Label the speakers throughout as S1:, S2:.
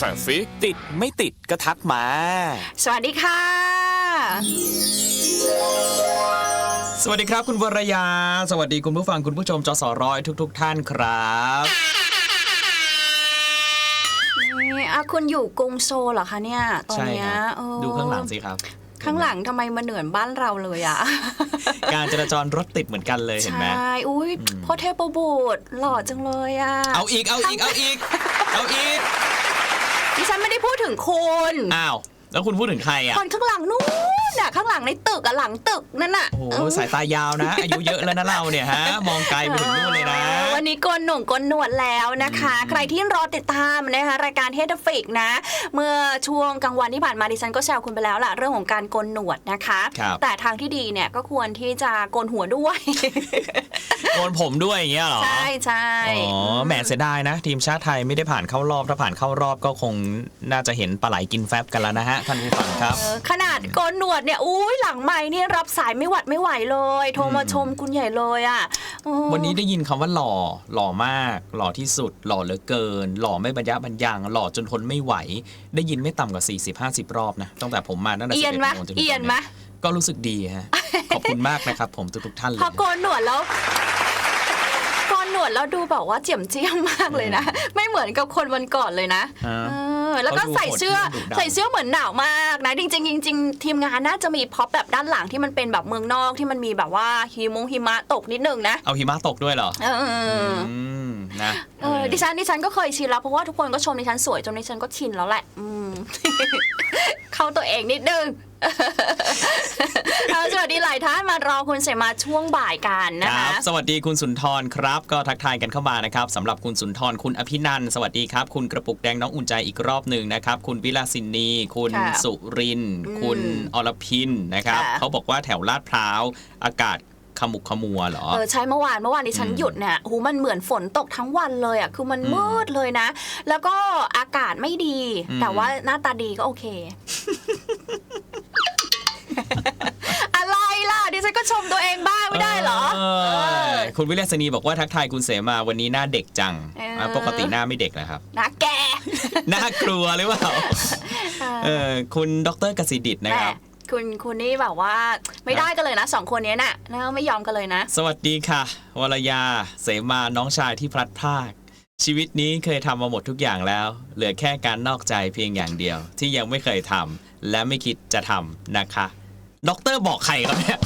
S1: traffic
S2: ติดไม่ติดก็ทักมา
S3: สวัสดีค่ะ
S2: สวัสดีครับ คุณวรยา สวัสดีคุณผู้ฟังคุณผู้ชมจสร้อยทุกๆท่านครับ
S3: นี่อะคุณอยู่กรุงโซลเหรอคะเนี่ย ตอน
S2: ใช่
S3: เนี้
S2: ค
S3: ย
S2: รับ
S3: เออ
S2: ดูข้างหลังสิครับ
S3: ข้างหลังทำไมมาเหนือนบ้านเราเลยอะ
S2: การจราจรรถติดเหมือนกันเลยเห็นไหม
S3: ใช่ อุ้ยพ่อเทพบุตรหล่อจังเลยอะ
S2: เอาอีก เอาอีก เอาอีก เอาอีก
S3: ดิฉันไม่ได้พูดถึงคุณ
S2: อ้าว แล้วคุณพูดถึงใครอะ
S3: คนข้างหลังนู้ นน่ะข้างหลังในตึกอะหลังตึกนั่นน่ะ
S2: โอ้โห
S3: เออ
S2: สายตายาวนะ อายุเยอะแล้วนะเราเนี่ยฮะ มองไกลไปถึงนู่นเลยนะ
S3: ออวันนี้โกนหนุ่มโกนหนวดแล้วนะคะ ใครที่รอติดตามนะคะรายการเฮดฟิกนะ เมื่อช่วงกลางวันที่ผ่านมาดิฉันก็แซวคุณไปแล้วล่ะเรื่องของการโกนหนวดนะคะ
S2: ครับ
S3: แต่ทางที่ดีเนี่ยก็ควรที่จะโกนหัวด้วย
S2: โกนผมด้วยอย่างเงี้ยเหรอ
S3: ใช่ใช่
S2: อ๋อแหมเสียดายนะ ทีมชาติไทยไม่ได้ผ่านเข้ารอบถ้าผ่านเข้ารอบก็คงน่าจะเห็นปลาไหลกินแฟบกันแล้วนะฮะท่านผู้ฟังครับ
S3: เออขนาดโกนหนวดเนี่ยอุ้ยหลังไม้นี่รับสายไม่หวัดไม่ไหวเลย โทรมาชมคุณใหญ่เลยอะโอ้
S2: วันนี้ได้ยินคำว่าหล่อหล่อมาก หล่อที่สุด หล่อเหลือเกิน หล่อไม่บรรยะบรรยังหล่อจนทนไม่ไหว ได้ยินไม่ต่ำกว่า 40-50 รอบนะตั้งแต่ผมมาตั้งแต่
S3: เอียน
S2: 11
S3: ไหม
S2: โมงจนถึง
S3: เอียน
S2: ต
S3: ไหม
S2: ก็รู้สึกดีฮะขอบคุณมากนะครับ ผมทุกๆท่านเลย
S3: พอโกนหนวดแล้วโกนหนวดแล้วดูแบบว่าเจียมเจียมมากเลยนะ ไม่เหมือนกับคนวันก่อนเลยนะ
S2: ฮะ
S3: เออแล้วก็
S2: เขาดู
S3: ใส่เสื้อ
S2: โหดเหี้ยมดุดัน
S3: ใส่เสื้อเหมือนหนาวมากนะจริงๆจริงๆทีมงานน่าจะมีพ็อปแบบด้านหลังที่มันเป็นแบบเมืองนอกที่มันมีแบบว่าหิมงหิมะตกนิดนึงนะ
S2: เอาหิมะตกด้วยเหรอ
S3: เออ
S2: อืมนะ
S3: เออ ดิฉันดิฉันก็เคยชินแล้วเพราะว่าทุกคนก็ชมดิฉันสวยจนดิฉันก็ชินแล้วแหละอืม เข้าตัวเองนิดนึง เอาสวัสดีหลายท่านมารอคุณเสมาช่วงบ่ายกัน
S2: ค
S3: นะ
S2: รั
S3: คะ
S2: บสวัสดีคุณสุนทรครับ ก็ทักทายกันเข้ามานะครับสำหรับคุณสุนทรคุณอภินันท์สวัสดีครับ คุณกระปุกแดงน้องอุ่นใจอีกรอบหนึ่งนะครับ คุณวิลาสินี คุณ
S3: ค่ะ
S2: สุรินทร์คุณอรพินนะครับ
S3: ค่ะ
S2: เขาบอกว่าแถวลาดพร้าว อากาศ ขมุกขมัวเหรอ
S3: เออใช่เมื่อวานเมื่อวานดิฉัน
S2: อืม
S3: หยุดเนี่ยหูมันเหมือนฝนตกทั้งวันเลยอะคือมัน
S2: อืม
S3: มืดเลยนะ แล้วก็อากาศไม่ดี
S2: อืม
S3: แต่ว่าหน้าตาดีก็โอเคอะไรล่ะดิฉันก็ชมตัวเองบ้างไม่ได้เหรอ
S2: เออคุณวิลาสินีบอกว่าทักทายคุณเสมาวันนี้หน้าเด็กจัง
S3: เออ
S2: อะปกติหน้าไม่เด็กนะครับ
S3: นะแก
S2: น่ากลัวหรือเปล่าเออคุณดรกสิดิตนะ
S3: แม่
S2: ครับ
S3: คุณคุณนี่แบบว่าไม่ได้กันเลยนะสองคนเนี้ยน่ะนะไม่ยอมกันเลยนะ
S2: สวัสดีค่ะ วรยา เสมาน้องชายที่พลัดพรากชีวิตนี้เคยทำมาหมดทุกอย่างแล้ว เหลือแค่การนอกใจเพียงอย่างเดียว ที่ยังไม่เคยทำและไม่คิดจะทำนะคะด็อกเตอร์บอกใครครับเนี่ย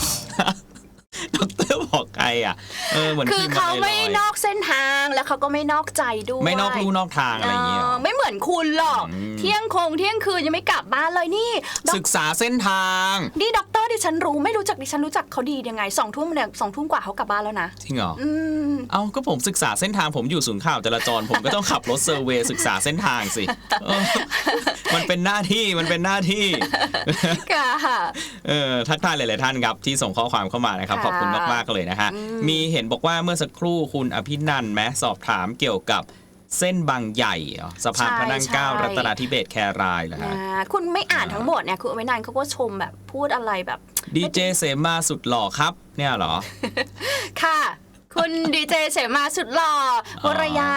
S2: ด็อกเตอร์บอกใครอะเออเหมือน
S3: คือ
S2: พิพ์
S3: เขา
S2: ล
S3: ไม่
S2: ยๆ
S3: นอกเส้นทาง แล้วเขาก็ไม่นอกใจด้วย
S2: ไม่นอกลู่นอกทางอะไรอย่างเงี้ยหรอ
S3: เออไม่เหมือนคุณหรอก
S2: อืม
S3: เที่ยงคงเที่ยงคืนยังไม่กลับบ้านเลยนี่ด็อก
S2: ศึกษาเส้นทาง
S3: นี่ด็อกเตอร์ดิฉันรู้ไม่รู้จักดิฉันรู้จักเขาดียังไงสองทุ่มเนี่ยสองทุ่มกว่าเขากลับบ้านแล้วนะ
S2: จริงเหรอ
S3: อืม
S2: เอาก็ผมศึกษาเส้นทางผมอยู่ศูนย์ข่าวจราจรผมก็ต้องขับรถเซอร์เวย์ศึกษาเส้นทางสิเออมันเป็นหน้าที่มันเป็นหน้าที่
S3: ค่ะ
S2: เออทักทายหลาย ๆ ท่านครับที่ส่งข้อความเข้ามานะครับ
S3: ค่ะ
S2: ขอบคุณมากๆเลยนะฮะ
S3: อืม
S2: มีเห็นบอกว่าเมื่อสักครู่คุณอภินันท์แม้สอบถามเกี่ยวกับเส้นบางใหญ่เหรอสะพานพระนั่งเกล้ารัตนาธิเบศรแครายเหรอฮะ
S3: อ่าคุณไม่อ่านทั้งหมดเนี่ยคือเอาไว้นานเขาก็ชมแบบพูดอะไรแบบ
S2: ดีเจเสมาสุดหล่อครับ เนี่ยเหรอ
S3: ค่ะ คุณดีเจเสมาสุดหล่อ
S2: อ๋
S3: ว
S2: อ
S3: รยา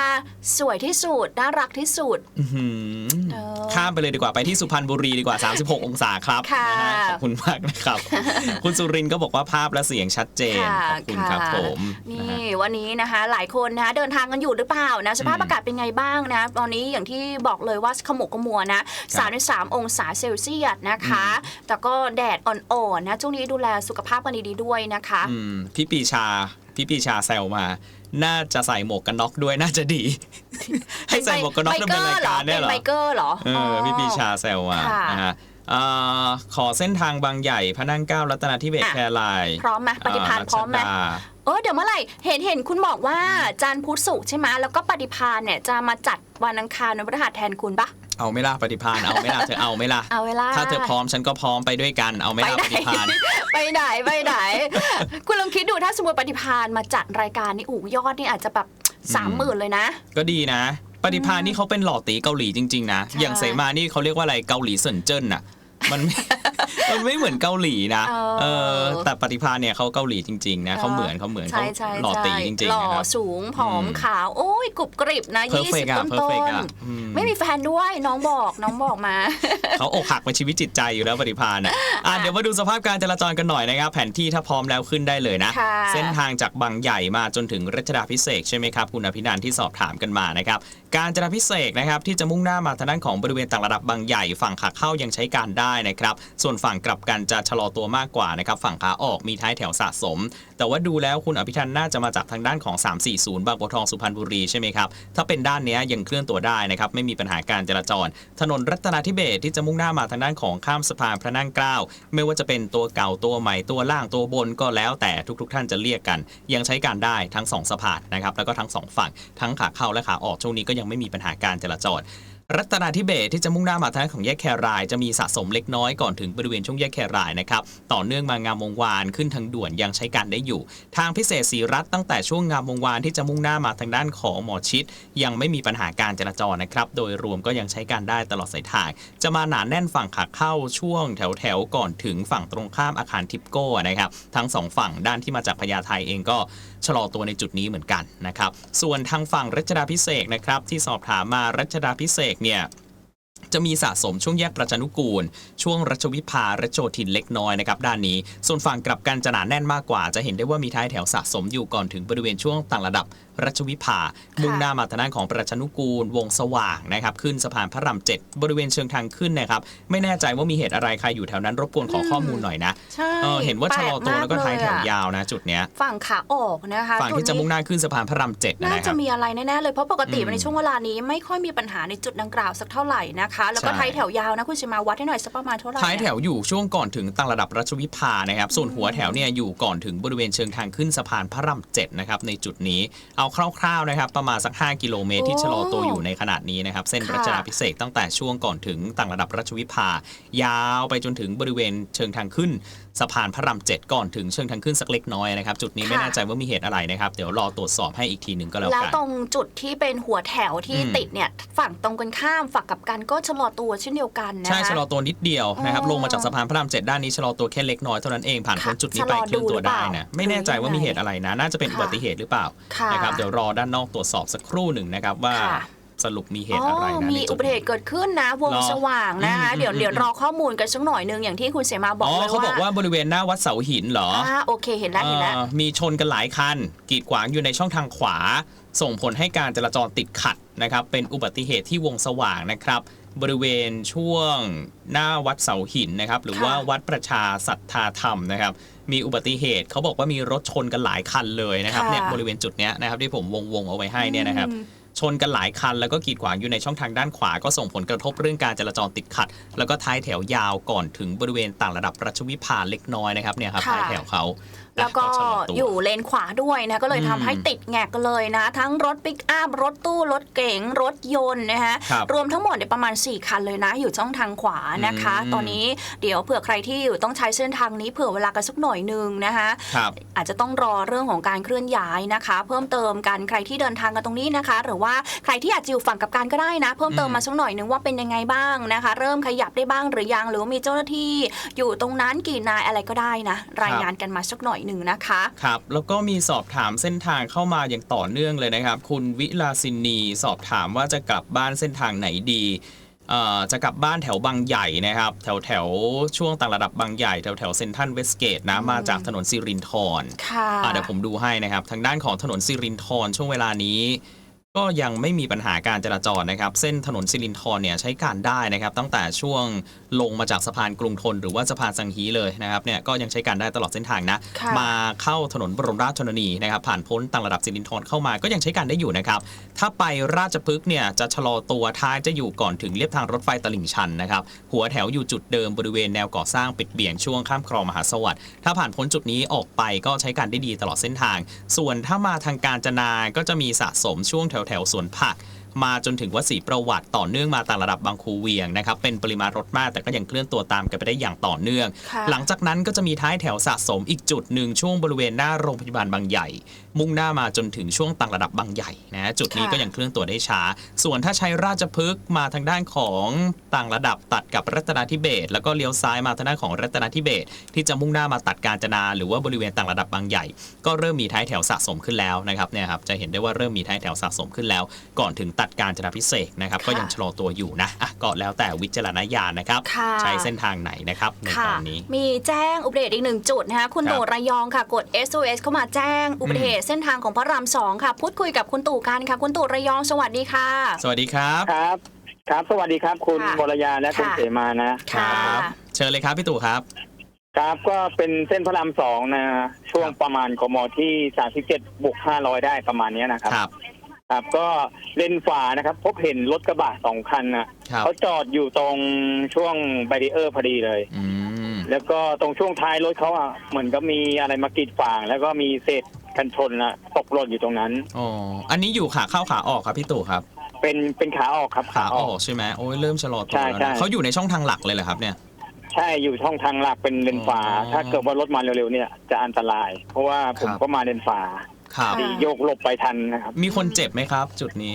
S3: สวยที่สุด น่ารักที่สุด
S2: อื้อหือ
S3: เออ
S2: ข้ามไปเลยดีกว่าไปที่สุพรรณบุรีดีกว่า 36 องศาครับ
S3: ค่ะ
S2: นะฮะขอบคุณมากนะครับ คุณสุรินทร์ก็บอกว่าภาพและเสียงชัดเจน
S3: ค่ะ
S2: ขอบคุณครับ
S3: ค่ะ
S2: ผมนะ
S3: นี่
S2: ฮะ
S3: วันนี้นะคะ หลายคนนะคะเดินทางกันอยู่หรือเปล่านะสภาพ
S2: อืม
S3: อากาศเป็นไงบ้างนะตอนนี้อย่างที่บอกเลยว่าขมุกขมัวนะ33องศาเซลเซียสนะคะ แต่ก็แดดอ่อนๆนะช่วงนี้ดูแลสุขภาพกันดีๆด้วยนะคะ
S2: อืมพี่ปีชา พี่ปีชาแซวมา น่าจะใส่หมวกกันน็อกด้วยน่าจะดี ให้ใส่หมวกกันน็อกดำเนินรายการเนี่ยเหรอ
S3: เป็นไบเกอร์เหรอ
S2: เออพี่ปีชาแซวมา
S3: ค่ะ
S2: นะฮะเอ่อขอเส้นทางบางใหญ่พระนั่งเกล้ารัตนาธิเบศร
S3: อะ
S2: แคราย
S3: พร้อมไหมปฏิภาณพร้อมไหมา
S2: ชดา
S3: เออเดี๋ยวเมื่อไหร่เห็นเห็นคุณบอกว่าจันทร์พุธศุกร์ใช่ไหมแล้วก็ปฏิพานเนี่ยจะมาจัดวันอังคารวันพฤหัสแทนคุณปะ
S2: เอาไม่ล่ะปฏิพานเอาไม่ล่ะเธอเอาไม่ล่ะ
S3: เอาเวลา
S2: ถ้าเธอพร้อมฉันก็พร้อมไปด้วยกันเอาไม่
S3: ไป
S2: ล่ะ
S3: ไหน
S2: ปฏิพาน
S3: ไปไหนไปไหน คุณลองคิดดูถ้าสมมติปฏิพานมาจัดรายการนี่อู๋ยอดนี่อาจจะแบบสามหมื่นเลยนะ
S2: ก็ดีนะ ปฏิพานนี่เขาเป็นหล่อตีเกาหลีจริง ๆ นะ
S3: ใช่
S2: อย่างเสมานี่เขาเรียกว่าอะไรเกาหลีเซินเจิ้นน่ะ มันไม่มันไม่เหมือนเกาหลีนะ
S3: เออ
S2: เออแต่ปฏิภาณเนี่ยเขาเกาหลีจริงๆนะเขาเหมือนเขาเหมือนเขา
S3: ใช่ใช่
S2: หล่อตีจริง
S3: ห
S2: ๆ
S3: ล่อ
S2: นะครับ
S3: สูงผอม
S2: อืม
S3: ขาว โอ้ยกรุบกริบนะ
S2: เพอร์เฟก
S3: 20
S2: อะ
S3: ต้น
S2: เพอร์
S3: ต้
S2: เฟก
S3: น
S2: อะอืม
S3: ไม่มีแฟนด้วยน้องบอกน้องบอกมา
S2: เขาอกหักเป็นชีวิตจิตใจอยู่แล้วปฏิภาณอะอะเดี๋ยวมาดูสภาพการจราจรกันหน่อยนะครับ แผนที่ถ้าพร้อมแล้วขึ้นได้เลยนะ
S3: ค่ะ
S2: เส้นทางจากบางใหญ่มาจนถึงรัชดาพิเศษกใช่ไหมครับคุณอภินันท์ที่สอบถามกันมานะครับการจราพิเศษกนะครับที่จะมุ่งหน้ามาทางด้านของบริเวณต่างระดับบางใหญ่ฝั่งขาเข้ายังใช้การได้นะครับ ส่วนฝั่งกลับกันจะชะลอตัวมากกว่านะครับฝั่งขาออกมีท้ายแถวสะสม แต่ว่าดูแล้วคุณอภิทันน่าจะมาจากทางด้านของ 340 บางบัวทองสุพรรณบุรีใช่ไหมครับถ้าเป็นด้านนี้ยังเคลื่อนตัวได้นะครับไม่มีปัญหาการจราจร ถนนรัตนาธิเบศที่จะมุ่งหน้ามาทางด้านของข้ามสะพานพระนั่งเกล้าไม่ว่าจะเป็นตัวเก่าตัวใหม่ตัวล่างตัวบนก็แล้วแต่ทุก ๆ ท่านจะเรียกกัน ยังใช้การได้ทั้งสองสะพานนะครับแล้วก็ทั้งสองฝั่งทั้งขาเข้าและขาออกช่วงนี้ก็ยังไม่มีปัญหาการจราจร รัตนาธิเบศที่จะมุ่งหน้ามาทางของแยกแคราย จะมีสะสมเล็กน้อยก่อนถึงบริเวณช่วงแยกแครายนะครับต่อเนื่องมางามวงวานขึ้นทางด่วนยังใช้การได้อยู่ ทางพิเศษสีรัฐตั้งแต่ช่วงงามวงวานที่จะมุ่งหน้ามาทางด้านของหมอชิด ยังไม่มีปัญหาการจราจรนะครับโดยรวมก็ยังใช้การได้ตลอดสายทาง จะมาหนาแน่นฝั่งขาเข้าช่วงแถวแถวก่อนถึงฝั่งตรงข้ามอาคารทิปโก้นะครับทั้งสองฝั่งด้านที่มาจากพญาไทเองก็ชะลอตัวในจุดนี้เหมือนกันนะครับส่วนทางฝั่งรัชดาพิเศษนะครับที่สอบถามมารัชดาพิเศษเนี่ยจะมีสะสมช่วงแยกประจันุกูล ช่วงรัชวิภารัชโยธินเล็กน้อยนะครับด้านนี้ ส่วนฝั่งกลับกันจะหนาแน่นมากกว่า จะเห็นได้ว่ามีท้ายแถวสะสมอยู่ก่อนถึงบริเวณช่วงต่างระดับ รัชวิภา มุ่งหน้ามาทางด้านของประจันุกูล วงสว่างนะครับ ขึ้นสะพานพระรามเจ็ดบริเวณเชิงทางขึ้นนะครับ ไม่แน่ใจว่ามีเหตุอะไรใครอยู่แถวนั้นรบกวนขอข้อมูลหน่อยนะ
S3: ใช่
S2: เออเห็นว่าชะลอตัวแล้วก็ท้ายแถว
S3: ปลกมกเลยอะ
S2: ยาวนะ จุดเนี้ย
S3: ฝั่งขาออกนะคะ
S2: ฝั่งที่จะมุ่งหน้าขึ้นสะพานพระรามเจ็ดนะ
S3: น่า
S2: ค
S3: จะ
S2: รับ
S3: มีอะไรแน่ๆเลยเพราะปกติ
S2: อืม
S3: ในช่วงเวลานี้ไม่ค่อยมีปัญหาในจุดดังกล่าวสักเท่าไหร่นะคะ แล้วก็
S2: ใช่
S3: ท้ายแถวยาวนะคุณชิมาวัดให้หน่อยสักประมาณเท่าไหร่
S2: ท้ายแถวอยู่ช่วงก่อนถึงต่างระดับรัชวิภานะครับส่วนหัวแถวเนี่ยอยู่ก่อนถึงบริเวณเชิงทางขึ้นสะพานพระรามเจ็ดนะครับในจุดนี้เอาคร่าวๆนะครับประมาณสัก 5 กิโลเมตรที่ชะลอตัวอยู่ในขณะนี้นะครับเส้นรัชดาพิเศษกตั้งแต่ช่วงก่อนถึงต่างระดับรัชวิภายาวไปจนถึงบริเวณเชิงทางขึ้นสะพานพระรามเจ็ดก่อนถึงเชิงทางขึ้นสักเล็กน้อยนะครับจุดนี้ไม่แน่ใจว่ามีเหตุอะไรนะครับเดี๋ยวรอตรวจสอบให้อีกทีหนึ่งก็แล้ว
S3: แล้ว
S2: กัน
S3: ตรงจุดที่เป็นหัวแถวที่
S2: อืม
S3: ติดเนี่ยฝั่งตรงกันข้ามฝั่งกลับกันก็ชะลอตัวเช่นเดียวกันนะคะ
S2: ใช่ชะลอตัวนิดเดียวนะครับ
S3: อ๋อ
S2: ลงมาจากสะพานพระรามเจ็ดด้านนี้ชะลอตัวแค่เล็กน้อยเท่านั้นเองผ่านพ้น
S3: ค่ะ
S2: จุดนี้ไป
S3: ชะลอ
S2: เคลื่อนตัวได้
S3: ดูหรือเป
S2: นะ
S3: ล่า
S2: ไม่แน่ใจว่า
S3: หรือ
S2: มี
S3: ยังไง
S2: เหตุอะไรนะ น่าจะเป็น
S3: ค่ะ
S2: อุบัติเหตุหรือเปล่า
S3: ค่ะ
S2: นะครับเดี๋ยวรอด้านนอกตรวจสอบสักครู่หนึ่งนะครับว่า
S3: ค่ะ
S2: สรุปมีเห
S3: อ๋
S2: ตุอะไร
S3: อ
S2: นะ
S3: มี
S2: ในจุ
S3: อุ
S2: ด
S3: บัติเห
S2: นี้
S3: ตุเกิดขึ้นนะ วง
S2: เหรอ
S3: สว่างนะคะ
S2: อืม
S3: เดี๋ยว
S2: อืม
S3: เดี๋ยวรอข้อมูลกันสักหน่อยหนึงอย่างที่คุณเสมาบอก
S2: อ๋อ
S3: เลย
S2: เขาบอกว่าบริเวณหน้าวัดเสาหินเหรอ
S3: อ่าโอเคเห็นแล้วเห็นแล้ว
S2: เอ่อมีชนกันหลายคัน กีดขวางอยู่ในช่องทางขวา ส่งผลให้การจราจรติดขัดนะครับ เป็นอุบัติเหตุที่วงสว่างนะครับ บริเวณช่วงหน้าวัดเสาหินนะครับ หรือว่า
S3: ค่ะ
S2: วัดประชาสัทธาธรรมนะครับ มีอุบัติเหตุเขาบอกว่ามีรถชนกันหลายคันเลยนะครับ
S3: ค่ะ
S2: เนี่ยบริเวณจุดเนี้ยนะครับที่ผมวงวงๆเอาไว้ให้เนี่ยนะครับ
S3: อืม
S2: ชนกันหลายคันแล้วก็กีดขวางอยู่ในช่องทางด้านขวาก็ส่งผลกระทบเรื่องการจราจรติดขัด แล้วก็ท้ายแถวยาวก่อนถึงบริเวณต่างระดับรัชวิภาเล็กน้อยนะครับเนี่ยครับ
S3: ค่ะ
S2: ท้ายแถวเขา
S3: แล้วก็
S2: ชะลตัว
S3: อยู่เลนขวาด้วยนะก็เลย
S2: อืม
S3: ทำให้ติดแงกเลยนะ ทั้งรถปิกอัพรถตู้รถเก๋งรถยนต์นะคะ
S2: ครับ
S3: รวมทั้งหมดเนี่ยประมาณ 4 คันเลยนะ อยู่ช่องทางขวานะคะ
S2: อืม
S3: ตอนนี้เดี๋ยวเผื่อใครที่อยู่ต้องใช้เส้นทางนี้เผื่อเวลากันสักหน่อยหนึงนะคะ
S2: ครับ
S3: อาจจะต้องรอเรื่องของการเคลื่อนย้ายนะคะ เพิ่มเติมกันใครที่เดินทางกันตรงนี้นะคะ หรือว่าใครที่อาจจะอยู่ฝั่งกับการก็ได้นะ เพิ่มเติม
S2: อืม
S3: มาสักหน่อยนึงว่าเป็นยังไงบ้างนะคะ เริ่มขยับได้บ้างหรือยังหรือว่ามีเจ้าหน้าที่อยู่ตรงนั้นกี่นายอะไรก็ได้นะ รายงานกันมาสักหน่อยหนึ่งนะคะ
S2: ครับ แล้วก็มีสอบถามเส้นทางเข้ามาอย่างต่อเนื่องเลยนะครับ คุณวิลาสินีสอบถามว่าจะกลับบ้านเส้นทางไหนดีเอ่อจะกลับบ้านแถวบางใหญ่นะครับ แถวแถวช่วงต่างระดับบางใหญ่แถวแถวเซนทันเวสเกตนะมาจากถนนสิรินทร
S3: ค่ะ
S2: อะเดี๋ยวผมดูให้นะครับ ทางด้านของถนนสิรินทรช่วงเวลานี้ ก็ยังไม่มีปัญหาการจราจรนะครับ เส้นถนนสิรินทรเนี่ยใช้การได้นะครับ ตั้งแต่ช่วงลงมาจากสะพานกรุงทน หรือว่าสะพานสังฮีเลยนะครับเนี่ยก็ยังใช้การได้ตลอดเส้นทางนะ
S3: ค่ะ
S2: มาเข้าถนนบรมราชชนนีนะครับ ผ่านพ้นต่างระดับสิรินทรเข้ามาก็ยังใช้การได้อยู่นะครับ ถ้าไปราชพฤกษ์เนี่ยจะชะลอตัวท้ายจะอยู่ก่อนถึงเลียบทางรถไฟตลิ่งชันนะครับ หัวแถวอยู่จุดเดิมบริเวณแนวก่อสร้างปิดเบี่ยงช่วงข้ามคลองมหาสวัสดิ์ถ้าผ่านพ้นจุดนี้ออกไปก็ใช้การได้ดีตลอดเส้นทาง ส่วนถ้ามาทางการจนาก็จะมีสะสมช่วงแถวแถวๆสวนผัก มาจนถึงวัดศรีประวัติต่อเนื่องมาต่างระดับบางคูเวียงนะครับเป็นปริมาณรถมากแต่ก็ยังเคลื่อนตัวตามกันไปได้อย่างต่อเนื่อง
S3: ค่ะ
S2: หลังจากนั้นก็จะมีท้ายแถวสะสมอีกจุดหนึ่งช่วงบริเวณหน้าโรงพยาบาลบางใหญ่ มุ่งหน้ามาจนถึงช่วงต่างระดับบางใหญ่นะจุดนี้
S3: ค่ะ
S2: ก็ยังเคลื่อนตัวได้ช้า ส่วนถ้าใช้ราชพฤกษ์มาทางด้านของต่างระดับตัดกับรัตนาธิเบศรแล้วก็เลี้ยวซ้ายมาทางด้านของรัตนาธิเบศรที่จะมุ่งหน้ามาตัดกาญจนา หรือว่าบริเวณต่างระดับบางใหญ่ ก็เริ่มมีท้ายแถวสะสมขึ้นแล้วนะครับเนี่ยครับจะเห็นได้ว่าเริ่มมีท้ายแถวสะสมขึ้นแล้ว ก่อนถึงตัดกาญจนาพิเศษกนะครับ
S3: ค่ะ
S2: ก็ยังชะลอตัวอยู่นะอะก็แล้วแต่วิจารณญาณนะครับ
S3: ค่ะ
S2: ใช้เส้นทางไหนนะครับในต
S3: ค่ะ
S2: อนนี้
S3: มีแจ้งอุบัติเหตุอีกหนึ่งจุดนะคะคุณ
S2: ครับ
S3: ตู่ระยองค่ะกด SOS เข้ามาแจ้งอุบัติเหตุเส้นทางของพระรามสองค่ะ พูดคุยกับคุณตู่กันค่ะ คุณตู่ระยองสวัสดีค่ะ
S2: สวัสดีครับ
S1: ครับ ครับ สวัสดีครับ คุณ
S3: ค่ะ
S1: วรยาและคุณ
S3: ค่ะ
S1: เสมานะ
S3: ค่ะ
S2: เชิญเลยครับพี่ตู่ครับ
S1: ครับก็เป็นเส้นพระรามสองนะช่วง
S2: ครับ
S1: ประมาณกมที่สามสิบเจ็ดบวกห้าร้อยได้ประมาณเนี้ยนะครับ
S2: ครับ
S1: ครับก็เลนฝานะครับ พบเห็นรถกระบะสองคันนะครับเขาจอดอยู่ตรงช่วงแบรีเออร์พอดีเลย
S2: อืม
S1: แล้วก็ตรงช่วงท้ายรถเขาอะเหมือนก็มีอะไรมากีดฝาง แล้วก็มีเศษกันชนนะตกหล่นอยู่ตรงนั้น
S2: อ๋ออันนี้อยู่ขาเข้าขาออกครับพี่ตู่ครับ
S1: เป็นเป็นขาออกครับ
S2: ขาออกใช่ไหมโอ้ยเริ่มชะลอตัว
S1: ใช่
S2: แล้ว
S1: ใช่
S2: นะเขาอยู่ในช่องทางหลักเลยเหรอครับเนี่ย
S1: ใช่อยู่ช่องทางหลักเป็นเลนฝา
S2: อ๋อ
S1: ถ้าเกิดว่ารถมาเร็วๆเนี่ยจะอันตราย เพราะว่าผม
S2: ครับ
S1: ก็มาเลนฝา
S2: ครับ
S3: ค่ะ
S1: ดีโยกหลบไปทันนะครับ
S2: มีคนเจ็บไหมครับ จุดนี้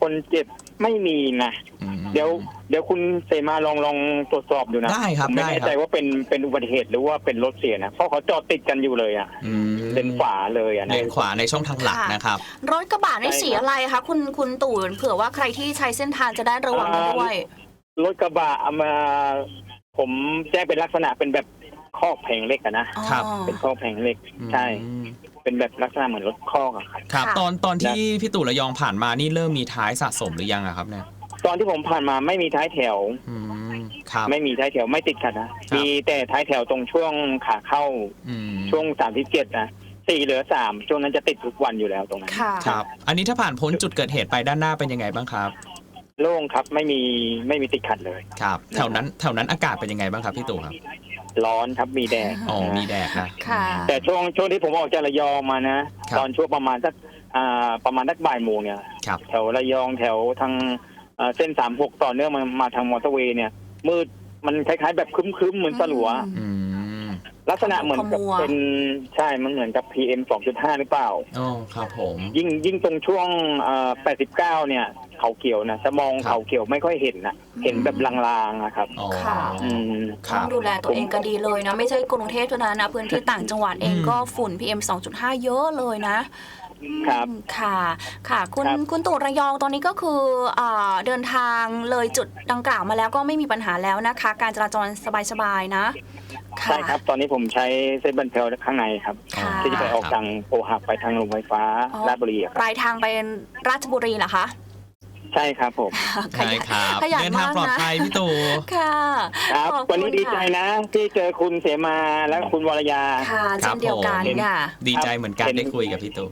S1: คนเจ็บไม่มีนะ
S2: อืม
S1: เดี๋ยวเดี๋ยวคุณเสมาลองลองตรวจสอบดูนะ
S2: ได้ครับ
S1: ผมไม่
S2: ได้
S1: แน่
S2: ครับ
S1: ใจว่าเป็นเป็นอุบัติเหตุหรือว่าเป็นรถเสียนะเพราะเขาจอดติดกันอยู่เลยอะ
S2: อืม
S1: เลนขวาเลยอะนะ
S2: เลนขวาในช่องทางหลัก
S3: ค่ะ
S2: นะครับ
S3: รถกระบะนี่สีอะไรคะคุณคุณตู่เผื่อว่าใครที่ใช้เส้นทางจะได้ระวังกันด้วย
S1: รถกระบะเอามาผมแจ้งเป็นลักษณะเป็นแบบคอกแผงเหล็กอะนะ
S3: อ๋อ
S2: ครับ
S1: เป็นคอกแผงเหล็ก ใช่
S2: อืม
S1: เป็นแบบลักษณะเหมือนรถคอกอะครับ
S2: ครับ
S3: ค่ะ
S2: ตอนตอนที่พี่ตู่ระยองผ่านมานี่เริ่มมีท้ายสะสมหรือยังอะครับเนี่ย
S1: ตอนที่ผมผ่านมาไม่มีท้ายแถว
S2: อืม ครับ
S1: ไม่มีท้ายแถวไม่ติดขัดนะ
S2: ครับ
S1: มีแต่ท้ายแถวตรงช่วงขาเข้า
S2: อืม
S1: ช่วงสามที่เจ็ดนะสี่เหลือสามช่วงนั้นจะติดทุกวันอยู่แล้วตรงนั้น
S3: ค่ะ
S2: ครับ อันนี้ถ้าผ่านพ้นจุดเกิดเหตุไปด้านหน้าเป็นยังไงบ้างครับ
S1: โล่งครับไม่มีไม่มีติดขัดเลย
S2: ครับ แถวนั้นแถวนั้นอากาศเป็นยังไงบ้างครับพี่ตู่ครับ
S1: ร้อนครับมีแดด
S2: อ๋อ
S1: นะ
S2: มีแดดนะ
S3: ค่ะ
S1: แต่ช่วงช่วงที่ผมออกจากระยองมานะ
S2: ครับ
S1: ตอนช่วงประมาณสักอ่าประมาณสักบ่ายโมงเนี่ย
S2: ครับ
S1: แถวระยองแถวทางอ่าเส้นสามหกต่อเนื่องมามาทางมอเตอร์เวย์เนี่ย มืดมันคล้ายๆแบบครึ้มๆเหมือนสลัว
S2: อืม
S1: ลักษณะเหมือนกับ
S3: ขมัว
S1: เป็นใช่มันเหมือนกับ PM 2.5 หรือเปล่า
S2: อ๋อครับผม
S1: ยิ่งยิ่งตรงช่วงอ่า89 เนี่ย เขาเกี่ยวนะจะมอง
S2: ครับ
S1: เขาเกี่ยวไม่ค่อยเห็นนะเห็นแบบลางๆนะครับ
S2: อ๋อ
S3: ค่ะ
S1: อืม
S2: ค
S3: ต้
S2: รั
S3: อบ งดูแลตัวเองกันดีเลยนะ ไม่ใช่กรุงเทพเท่านั้นนะ พื้นที่ต่างจังหวัดเอง
S2: อืม
S3: ก็ฝุ่น PM 2.5 เยอะเลยนะครับ อืมค่ะ ค่ะ คุณ
S1: ครับ
S3: คุณตู่ระยองตอนนี้ก็คืออ่าเดินทางเลยจุดดังกล่าวมาแล้วก็ไม่มีปัญหาแล้วนะคะ การจราจรสบายๆนะค่ะ
S1: ใช่ครับ ตอนนี้ผมใช้เส้นบันเทลข้างในครับ
S3: ค่ะ
S1: ที่จะไปออกทางโพหักไปทางโรงไฟฟ้า
S3: อ๋อ
S1: ราชบุรีอะค
S3: ป
S1: รับ
S3: ลายทางไปราชบุรีเหรอคะ
S1: ใช่ครับผม
S3: ข
S2: ใช่
S3: ยัน
S2: ครับ
S3: ขยัน
S2: เดินทาง
S3: มาก
S2: ปลอด
S3: นะ
S2: ภัยพี่ตู่
S3: ค่ะ
S1: ครับ
S3: ขอบ
S1: วัน
S3: คุ
S1: นี้
S3: ณ
S1: ดีใจ
S3: ค่ะ
S1: นะ ที่เจอคุณเสมาและคุณวรยา
S3: ค่ะ
S2: ครั
S3: เช่
S2: บ
S3: นเดียวกัน
S2: ผม
S3: ค่ะ
S2: ดีใจเหมือนกัน
S1: เห็น
S2: ได้คุยกับพี่ตู่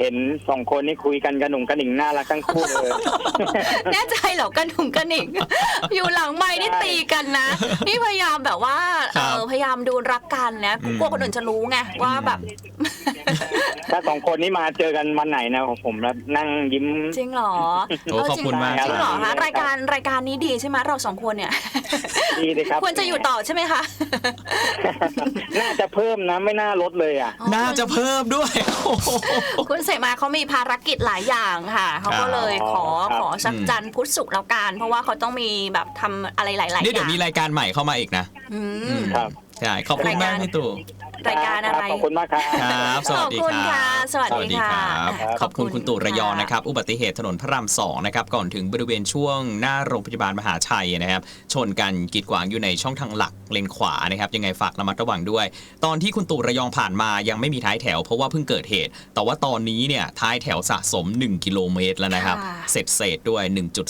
S1: เห็นสองคนนี่คุยกันกระหนุ่งกระหนิ่งน่ารักทั้งคู่เลย
S3: แน่ใจเหรอกันถุงกันหนิงอยู่หลังไม้นี่
S1: ใช่
S3: ตีกันนะ นี่พยายามแบบว่า
S2: ครั
S3: เอบอพยายามดูรักกันนะ
S2: อืม
S3: กลัวคนอื่นจะรู้ไงว่าแบบ
S1: ถ้าสองคนนี้มาเจอกันวันไหนนะผมแล้วนั่งยิ้ม
S3: จริงเหรอ
S2: โอ้ขอบคุณมาก
S3: จริงเหรอ
S1: ครั
S3: คะ
S1: บ
S3: รายการรายการนี้ดีใช่ไหมเราสองคนเนี่ย
S1: ดีเลยครับ
S3: ควรจะอยู่ต่อใช่ไหมคะ
S1: น่าจะเพิ่มนะไม่น่าลดเลยอะ
S2: น่าจะเพิ่มด้วยโอ้โห
S3: คุณเสมาเขามีภารกิจหลายอย่างค่ะเขาก็เลยขอ
S1: ครับ
S3: ขอสัก
S2: อืม
S3: จันทร์พุธศุกร์แล้วกัน เพราะว่าเขาต้องมีแบบทำอะไรหลาย ๆอย่าง
S2: นี่เดี๋ยวมีรายการใหม่เข้ามาอีกนะ
S3: อื
S2: อื
S3: ม
S2: ม
S1: ครับ
S2: ใช่ขอบคุณมากพี่ตู่
S3: รายการอะไร
S1: ขอบคุณมากครับ
S2: ครับ สวัสดี
S3: ขอบคุณ
S2: ครั
S3: ค่ะ
S2: บ
S3: สวัสดีค่ะ
S2: รับ
S1: ครับ
S2: ขอบคุณคุณตู่ระยอง
S3: ค่ะ
S2: นะครับ อุบัติเหตุถนนพระรามสองนะครับ ก่อนถึงบริเวณช่วงหน้าโรงพยาบาลมหาชัยนะครับ ชนกันกีดขวางอยู่ในช่องทางหลักเลนขวานะครับ ยังไงฝากระมัดระวังด้วย ตอนที่คุณตู่ระยองผ่านมายังไม่มีท้ายแถวเพราะว่าเพิ่งเกิดเหตุ แต่ว่าตอนนี้เนี่ยท้ายแถวสะสม 1 กิโลเมตรแล้วนะครับ
S3: ค่ะ
S2: เสร็จเศษด้วย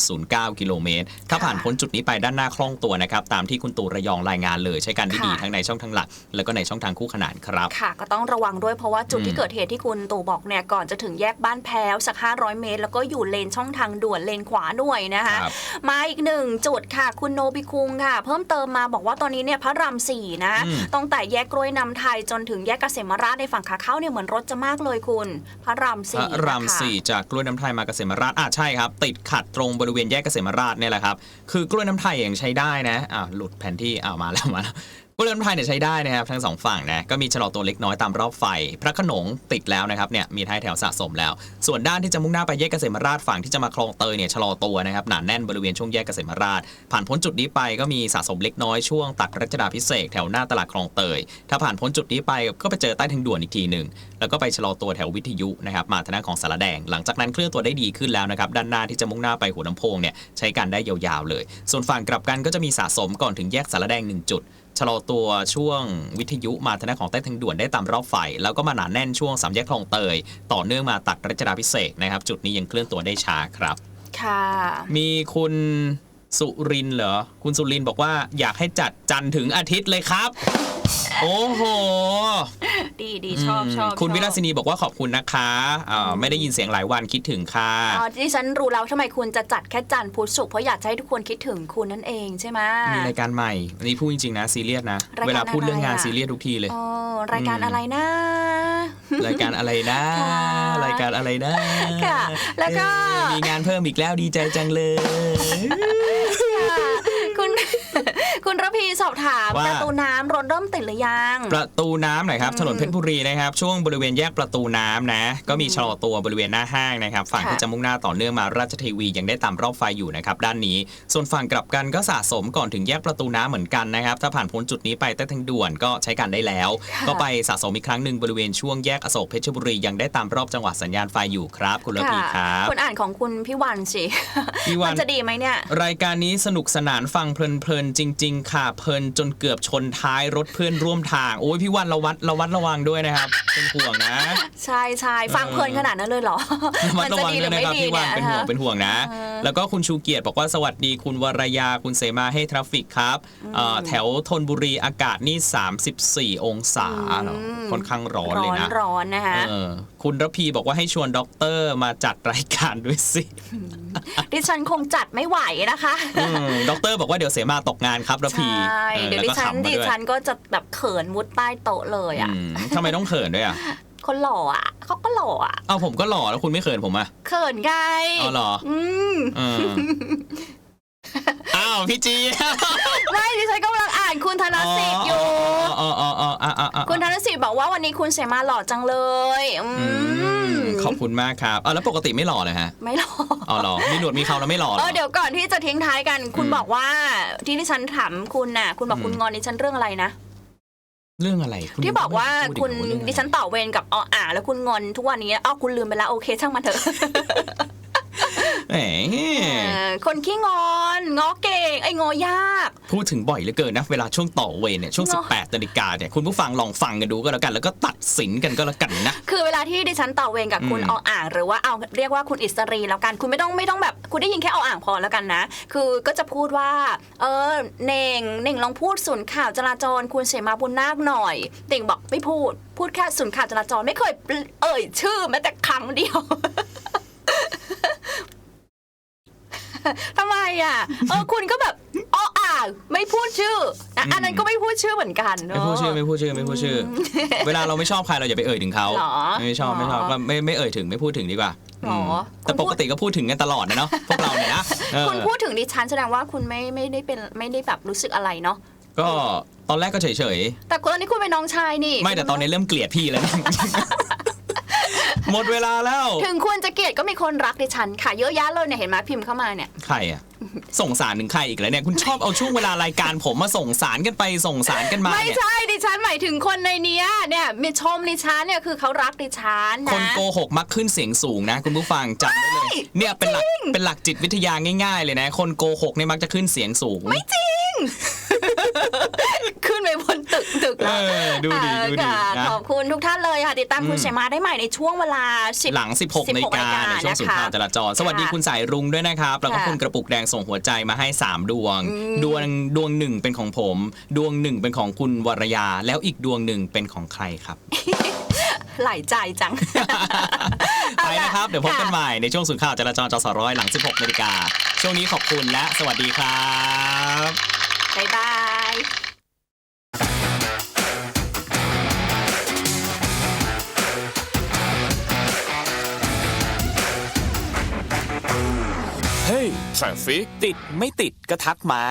S2: 1.09 กิโลเมตร ถ้า
S3: ค่ะ
S2: ผ่านพ้นจุดนี้ไปด้านหน้าคล่องตัวนะครับ ตามที่คุณตู่ระยองรายงานเลย ใช้การได้ดี
S3: ค่ะ
S2: ทั้งในช่องทางหลัก แล้วก็ในช่องทางคู่ขนานนานครับ
S3: ค่ะ ก็ต้องระวังด้วยเพราะว่าจุด
S2: อืม
S3: ที่เกิดเหตุที่คุณตู่บอกเนี่ยก่อนจะถึงแยกบ้านแพ้วสัก 500 เมตร แล้วก็อยู่เลนช่องทางด่วนเลนขวาด้วยนะคะ
S2: ครับ
S3: มาอีกหนึ่งจุดค่ะ คุณโนบิคุงค่ะ เพิ่มเติมมาบอกว่าตอนนี้เนี่ยพระรามสี่นะ
S2: อืม
S3: ตั้งแต่แยกกล้วยนำไทยจนถึงแยกเกษมราชในฝั่งขาเข้าเนี่ยเหมือนรถจะมากเลยคุณ พระราม
S2: พ
S3: สี่
S2: ระราม
S3: นะคะ
S2: สี่จากกล้วยน้ำไทยมาเกษมราชอะใช่ครับ ติดขัดตรงบริเวณแยกเกษมราชเนี่ยแหละครับคือกล้วยน้ำไทยยังใช้ได้นะอ่าหลุดแผนที่อ่ามาแล้วมาแล้ว กล้วยน้ำไทยเนี่ยใช้ได้นะครับทั้งสองฝั่งนะก็มีชะลอตัวเล็กน้อยตามรอบไฟ พระขนงติดแล้วนะครับเนี่ยมีท้ายแถวสะสมแล้ว ส่วนด้านที่จะมุ่งหน้าไปแยกเกษมราชฝั่งที่จะมาคลองเตยเนี่ยชะลอตัวนะครับหนาแน่นบริเวณช่วงแยกเกษมราช ผ่านพ้นจุดนี้ไปก็มีสะสมเล็กน้อยช่วงตัดรัชดาพิเศษแถวหน้าตลาดคลองเตย ถ้าผ่านพ้นจุดนี้ไปก็ไปเจอใต้ทางด่วนอีกทีหนึ่งแล้วก็ไปชะลอตัวแถววิทยุนะครับมาทางด้านของสารแดง หลังจากนั้นเคลื่อนตัวได้ดีขึ้นแล้วนะครับด้านหน้าที่จะมุ่งหน้าไปหัวลำโพงเนี่ยใช้การได้ยาวๆเลย ส่วนฝั่งกลับกันก็จะมีสะสมก่อนถึงแยกสารแดงหนึ่งจุด ชะลอตัวช่วงวิทยุมาทางด้านของใต้ทางด่วนได้ตามรอบไฟแล้วก็มาหนาแน่นช่วงสามแยกคลองเตย ต่อเนื่องมาตัดรัชดาพิเศษกนะครับ จุดนี้ยังเคลื่อนตัวได้ช้าครับ
S3: ค่ะ
S2: มีคุณสุรินทร์เหรอ คุณสุรินทร์บอกว่าอยากให้จัดจันทร์ถึงอาทิตย์เลยครับ โอ้โห
S3: ดีดีชอบชอบ
S2: คุณ
S3: ชอบ
S2: วิลาสินีบอกว่าขอบคุณนะคะอ่าไม่ได้ยินเสียงหลายวันคิดถึงค่ะ
S3: อ๋อที่ฉันรู้แล้วทำไมคุณจะจัดแค่จันทร์พุธศุกร์เพราะอยากจะให้ทุกคนคิดถึงคุณนั่นเองใช่ไหม
S2: มีรายการใหม่อันนี้พูดจริงๆนะซีเรียสนะ
S3: รายการ
S2: เวลาพูดเรื่องงาน
S3: อะไรอะ
S2: ซีเรียสทุกทีเลย
S3: อ๋อรายการ
S2: อืม
S3: อะไรนะ
S2: รายการอะไรนะ
S3: ค่ะ
S2: รายการอะไรนะ
S3: ค่ะ แล้วก็
S2: เอ้ยมีงานเพิ่มอีกแล้วดีใจจังเลย
S3: ค่ะคุณ คุณระ พีสอบถาม
S2: ว่า
S3: ประตูน้ำรถเริ่มติดหรือยัง
S2: ประตูน้ำหน่อยครับ
S3: อืม
S2: ถนนเพชรบุรีนะครับ ช่วงบริเวณแยกประตูน้ำนะ ก็มีชะลอตัวบริเวณหน้าห้างนะครับ ฝั่ง
S3: ค่ะ
S2: ที่จะมุ่งหน้าต่อเนื่องมาราชเทวียังได้ตามรอบไฟอยู่นะครับด้านนี้ ส่วนฝั่งกลับกันก็สะสมก่อนถึงแยกประตูน้ำเหมือนกันนะครับ ถ้าผ่านพ้นจุดนี้ไปใต้ทางด่วนก็ใช้การได้แล้ว
S3: ค่ะ
S2: ก็ไปสะสมอีกครั้งหนึ่งบริเวณช่วงแยกอโศกเพชรบุรียังได้ตามรอบจังหวัดสัญญาณไฟอยู่ครับคุณระพีครับ
S3: คุณอ่านของคุณพี่วันสิ
S2: พี่วัน
S3: มันจะดีไหมเนี่ย
S2: รายการนี้สนุกสนานฟังเพลินๆจริง ๆ ค่ะเพลินจนเกือบชนท้ายรถเพื่อนร่วมทาง โอ้ยพี่วันระวัดระวัดระวังด้วยนะครับ เป็นห่วงนะ
S3: ใช่ใช่ฟังเพลินขนาดนั้นเลยเหรอ
S2: ระมั
S3: มั
S2: ดระ
S3: จะ
S2: วัง
S3: ดีห
S2: ด้
S3: รื
S2: วย
S3: อ
S2: นะ
S3: ไม่
S2: ครับ
S3: ดี
S2: พี่วั
S3: เนี่
S2: น
S3: ย
S2: เป็นห่วง
S3: นะคะ
S2: เป็นห่วงนะ
S3: เออ
S2: แล้วก็คุณชูเกียรติบอกว่าสวัสดีคุณวรยาคุณเสมาให้ทราฟิกครับเอ่อแถวธนบุรีอากาศนี่ 34 องศาเนอะค่อนข้างร้อน
S3: ร้
S2: เล
S3: อยน
S2: นะ
S3: ร้อนนะคะ
S2: เออคุณระพีบอกว่าให้ชวนด็อกเตอร์มาจัดรายการด้วยสิ
S3: ดิฉันคงจัดไม่ไหวนะคะ
S2: อืมด็อกเตอร์บอกว่าเดี๋ยวเสมาตกงานครับระพี
S3: ใช่
S2: ออ
S3: เดี๋ยว
S2: แล้
S3: ดิ
S2: ก็
S3: ฉัน
S2: ขำมา
S3: ดิ
S2: ด้วย
S3: ฉันก็จะแบบเขินมุดใต้โต๊ะเลยอะ
S2: อืมทำไมต้องเขินด้วยอะ
S3: คนหล่ออะเขาก็หล่ออะ
S2: เอาผมก็หล่อแล้วคุณไม่เขินผมอะ
S3: เขินไง
S2: เอาเหรอ
S3: อืม
S2: เอออ้าวพี่จี
S3: ไม่ดิฉันกำลังอ่านคุณธนสิทธิ์อยู่
S2: อ๋อ
S3: นสิทธิ์บอกว่าวันนี้คุณเสมาหล่อจังเลยอื
S2: อื
S3: ม
S2: มขอบคุณมากครับอ่าแล้วปกติไม่หล่อเลยฮะ
S3: ไม่หล่อ
S2: อ๋อเหรอมีหนวดมีเขาแล้วไม่หล่อเหร
S3: เอ
S2: อ
S3: อ เดี๋ยวก่อนที่จะทิ้งท้ายกัน คุณ
S2: อืม
S3: บอกว่าที่ดิฉันถามคุณน่ะ คุณบอก
S2: อืม
S3: คุณงอนดิฉันเรื่องอะไรนะ
S2: เรื่องอะไรณ
S3: ที่บอกว่า
S2: พูด
S3: คุณ
S2: อีกเหรอเรื่องอะไร
S3: ดิฉันต่อเวรกับออ่าแล้วคุณงอนทุกวันนี้อ้าวคุณลืมไปแล้วโอเคช่างมันเถอะ
S2: แหม
S3: เออคนขี้งอนงอเก่งไอ้งอยาก
S2: พูดถึงบ่อยเหลือเกินนะ เวลาช่วงต่อเวรเนี่ยช่วง
S3: เนอะ
S2: 18นาฬิกาเนี่ยคุณผู้ฟังลองฟังกันดูก็แล้วกัน แล้วก็ตัดสินกันก็แล้วกันนะ
S3: คือเวลาที่ดิฉันต่อเวรกับคุณ
S2: อืม
S3: ออ่าง หรือว่าเอาเรียกว่าคุณอิสรีแล้วกันคุณไม่ต้องไม่ต้องแบบ คุณได้ยินแค่ออ่างพอแล้วกันนะ คือก็จะพูดว่า เออเน่งเน่งลองพูดศูนย์ข่าวจราจรคุณเสมาบุญนาคหน่อยเน่งบอกไม่พูดพูดแค่ศูนย์ข่าวจราจรไม่เคยเอ่ยชื่อแม้แต่ครั้งเดียว ทำไมอะเออคุณก็แบบอ้ออ่างไม่พูดชื่ออะอันนั้นก็ไม่พูดชื่อเหมือนกันเน
S2: ไม่
S3: อะ
S2: พูดชื่อไม่พูดชื่อไม่พูดชื่ออเวลาเราไม่ชอบใครเราอย่าไปเอ่ยถึงเขา
S3: หรอ
S2: ไม่ชอบไม่ชอบ
S3: หรอ
S2: ก็ไม่ไม่เอ่ยถึงไม่พูดถึงดีกว่า
S3: หรอ
S2: ม
S3: คุ
S2: แต่
S3: ณพู
S2: ป
S3: ด
S2: กติก็พูดถึงกันตลอดนะเนาะพวกเราเนี่ยนะเออ
S3: คุณพูดถึงดิฉันแสดงว่าคุณไม่ไม่ได้เป็นไม่ได้แบบรู้สึกอะไรเนาะ
S2: ก็ตอนแรกก็เฉย
S3: แต่คนนี้คุณเป็นน้องชายนี่
S2: ๆไม่แต่ตอนนี้เริ่มเกลียดพี่แล้วนะ หมดเวลาแล้ว
S3: ถึงคุณจะเกลียดก็มีคนรักดิฉันค่ะ เยอะแยะเลยเนี่ยเห็นไหมพิมพ์เข้ามาเนี่ย
S2: ใครอะส่งสารถึงใครอีกแล้วเนี่ย คุณชอบเอาช่วงเวลารายการผมมาส่งสารกันไปส่งสารกันมา
S3: ไม่
S2: เนี่ย
S3: ใช่ดิฉันหมายถึงคนในเนี้ยเนี่ยมีชมดิฉันเนี่ยคือเขารักดิฉัน
S2: คน
S3: นะ
S2: โกหกมักขึ้นเสียงสูงนะ คุณผู้ฟังจำไว้เลย เนี่ยเป็นหลักเป็นหลักจิตวิทยาง่ายๆ เลยนะ คนโกหกเนี่ยมักจะขึ้นเสียงสูง
S3: ไม่จริงขึ้นไปบนตึก ถูก
S2: เอ
S3: แล้ว
S2: อดูดีดูดี
S3: ค่ะ
S2: นะ
S3: ขอบคุณทุกท่านเลยค่ะ ติดตามคุณ
S2: อืม
S3: เสมาได้ใหม่ในช่วงเวลา10
S2: หลัง 16นาฬิกาในช่วงสุนทรจราจร สวัสดีคุณสายรุ้งด้วยนะครับ แล้วก็
S3: ค่ะ
S2: คุณกระปุกแดงส่งหัวใจมาให้ 3 ดวง
S3: อืม
S2: ดวงดวงหนึ่งเป็นของผม ดวงหนึ่งเป็นของคุณวรยา แล้วอีกดวงหนึ่งเป็นของใครครับ
S3: หลายใจจัง
S2: ไปนะครับ เดี๋ยวพบกันใหม่ในช่วงสุนข่าวจราจรจสร้อยหลัง 16นาฬิกา ช่วงนี้ขอบคุณและสวัสดีครับ
S3: บ๊ายบาย
S4: สั่งซิ
S2: ติดไม่ติดก็ทักมา